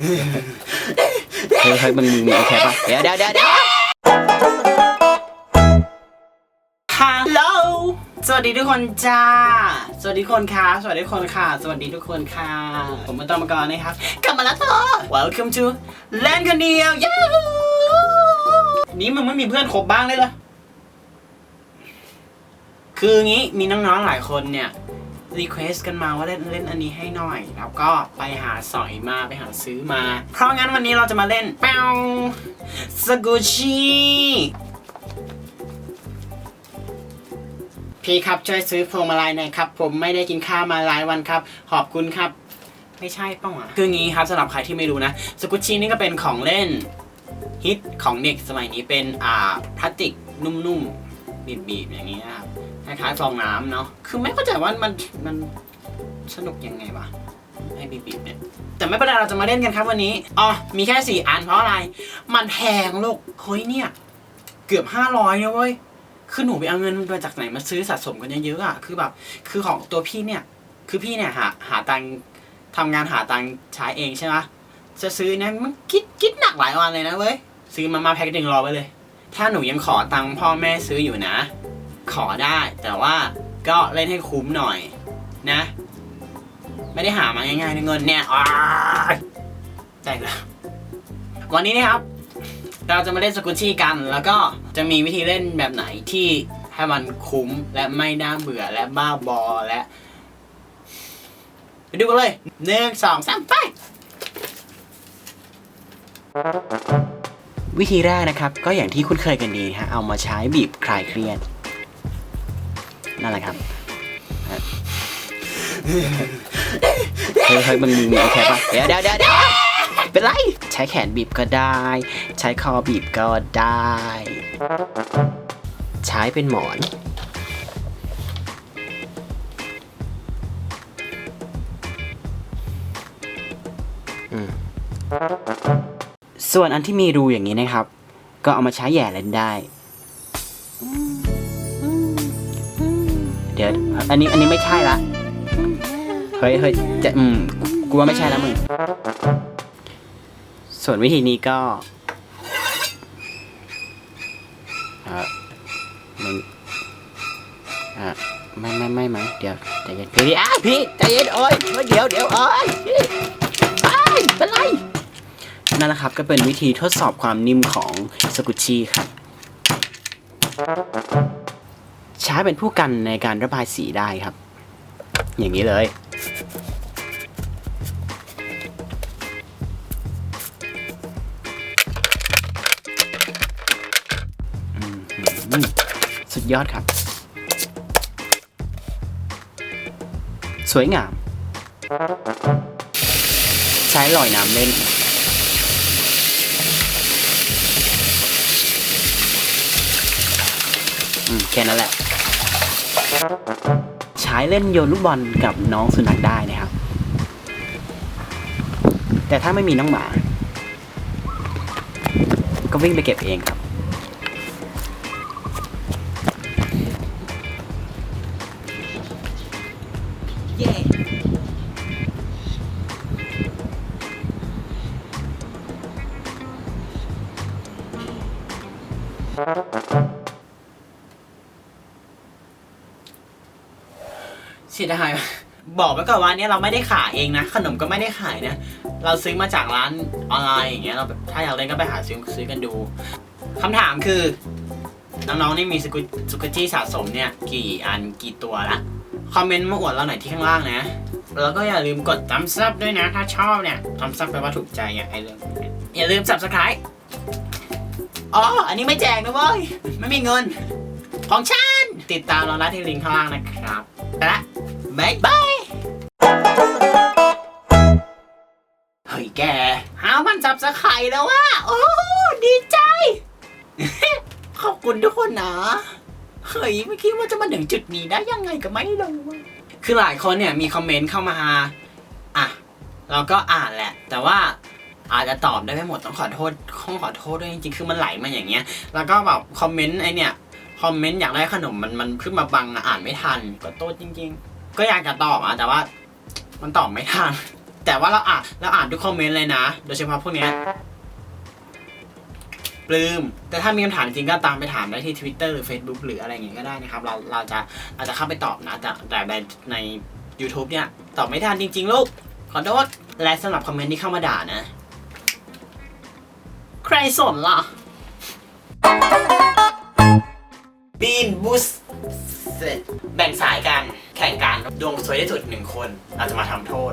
เฮ้ยเฮ้ยมึงมึงมึงโอเคปะเดี๋ยวเดี๋ยวเดี๋ยวเดี๋ยว ฮัลโหล สวัสดีทุกคนจ้า สวัสดีทุกคนค่ะ สวัสดีทุกคนค่ะ สวัสดีทุกคนค่ะ ผมมาตอมกรนะครับ กลับมาแล้วต่อ Welcome to เล่นคนเดียวย้นี่มึงไม่มีเพื่อนคบบ้างเลยเหรอ คืองี้มีน้องๆหลายคนเนี่ย รีเควสกันมาว่าเล่นเล่นอันนี้ให้หน่อย แล้วก็ไปหาสอยมาไปหาซื้อมา เพราะงั้นวันนี้เราจะมาเล่นแป้งสกูชิพี่ครับช่วยซื้อพวงมาลัยหน่อยครับ ผมไม่ได้กินข้าวมาหลายวันครับ ขอบคุณครับ ไม่ใช่ป้องอะคืองี้ครับสำหรับใครที่ไม่รู้นะสกุชินี่ก็เป็นของเล่นฮิตของเด็กสมัยนี้เป็นอ่าพลาสติกนุ่มๆบีบๆอย่างนี้นะครับ คล้ายๆฟองน้ำเนาะ คือไม่เข้าใจว่ามันมันสนุกยังไงวะไอ้บีบๆเนี่ย แต่ไม่เป็นไรเราจะมาเล่นกันครับวันนี้ อ๋อ มีแค่สี่อันเพราะอะไร มันแพงลูกเฮ้ยเนี่ย เกือบห้าร้อยนะเว้ย คือหนูไปเอาเงินมาจากไหนมาซื้อสะสมกันเยอะๆอะ คือแบบ คือของตัวพี่เนี่ย คือพี่เนี่ยหาหาตังทำงานหาตังใช้เองใช่ไหมจะซื้อเนี่ยมันคิดคิดหนักหลายวันเลยนะเว้ย ซื้อมามาแพ็คหนึ่งรอไว้เลย ถ้าหนูยังขอตังพ่อแม่ซื้ออยู่นะ ขอได้ แต่ว่าก็เล่นให้คุ้มหน่อยนะ ไม่ได้หามาง่ายๆนเงินเนี่ยอ้ายใจแล้ววันนี้นะครับ เราจะมาเล่นสกุชชี่กัน แล้วก็จะมีวิธีเล่นแบบไหนที่ให้มันคุ้มและไม่น่าเบื่อและบ้าบอและไปดูกันเลยหนึ่งสองสามไป วิธีแรกนะครับ ก็อย่างที่คุ้นเคยกันดีฮะเอามาใช้บีบคลายเครียด นั่นแหละครับเฮ้ยเฮ้ยมึงมึงมึงโอเคปะเดี๋ยวเดี๋ยวเดี๋ยวเดี๋ยวเป็นไร ใช้แขนบีบก็ได้ ใช้คอบีบก็ได้ ใช้เป็นหมอน ส่วนอันที่มีรูอย่างนี้นะครับ ก็เอามาใช้แหย่เล่นได้ เดี๋ยว อันนี้อันนี้ไม่ใช่ละเฮ้ยเฮ้ยจะอืมกูว่าไม่ใช่แล้วมึง ส่วนวิธีนี้ก็เออมึงอะไม่ไม่ไม่ไหมเดี๋ยวใจเย็นพี่อะพี่ใจเย็นโอ้ยเฮ้ยเดี๋ยวเดี๋ยวโอ้ยพี่ไปเป็นไรนั่นแหละครับก็เป็นวิธีทดสอบความนิ่มของสกุชชี่ครับ ช้เป็นผู้กันในการระบายสีได้ครับ อย่างนี้เลย สุดยอดครับ สวยงาม ใช้ลอยน้ำเล่นแค่นั้นแหละ ใช้เล่นโยนลูกบอลกับน้องสุนัขได้นะครับ แต่ถ้าไม่มีน้องหมา ก็วิ่งไปเก็บเองครับเเสียดายบอกไว้ก่อนว่าเนี้ยเราไม่ได้ขายเองนะ ขนมก็ไม่ได้ขายนะ เราซื้อมาจากร้านออนไลน์อย่างเงี้ยเราแบบถ้าอยากเล่นก็ไปหาซื้อซื้อกันดูคำถามคือ น้องๆนี่มีสกุสกุจี้สะสมเนี่ย กี่อันกี่ตัวละคอมเมนต์มาอวดเราหน่อยที่ข้างล่างนะ แล้วก็อย่าลืมกดตัมซับด้วยนะ ถ้าชอบเนี่ยตัมซับแปลว่าถูกใจอะไอ้เรื่องอย่าลืม subscribe อ๋อ อันนี้ไม่แจกนะเว้ยไม่มีเงิน ของฉันติดตามเราได้ที่ลิงก์ข้างล่างนะครับไปละ บายบายเฮ้ยแก หามันจับสไข่แล้วว่ะโอ้ดีใจ ขอบคุณทุกคนนะเฮ้ยไม่คิดว่าจะมาถึงจุดนี้ได้ยังไงก็ไม่รู้คือหลายคนเนี่ยมีคอมเมนต์เข้ามาอะเราก็อ่านแหละ แต่ว่าอาจจะตอบได้ไม่หมดต้องขอโทษต้องขอโทษด้วยจริงๆคือมันไหลมาอย่างเงี้ย แล้วก็แบบคอมเมนต์ไอเนี่ยคอมเมนต์อยากได้ขนมมันมันขึ้นมาบังอะอ่านไม่ทันก็โทษจริง ๆ ก็อยากจะตอบอะแต่ว่า มันตอบไม่ทันแต่ว่าเราอ่านเราอ่านทุกคอมเมนต์เลยนะ โดยเฉพาะพวกเนี้ยปลื้มแต่ถ้ามีคำถามจริงก็ตามไปถามได้ที่ Twitter หรือ Facebook หรืออะไรอย่างเงี้ยก็ได้นะครับ เราเราจะเราจะเข้าไปตอบนะ แต่แต่ในใน YouTube เนี่ย ตอบไม่ทันจริง ๆ ลูก ขอโทษและสำหรับคอมเมนต์ที่เข้ามาด่านะ ใครสนล่ะบีนบูสแบ่งสายกัน แข่งกันดวงสวยที่สุดหนึ่งคน อาจจะมาทำโทษ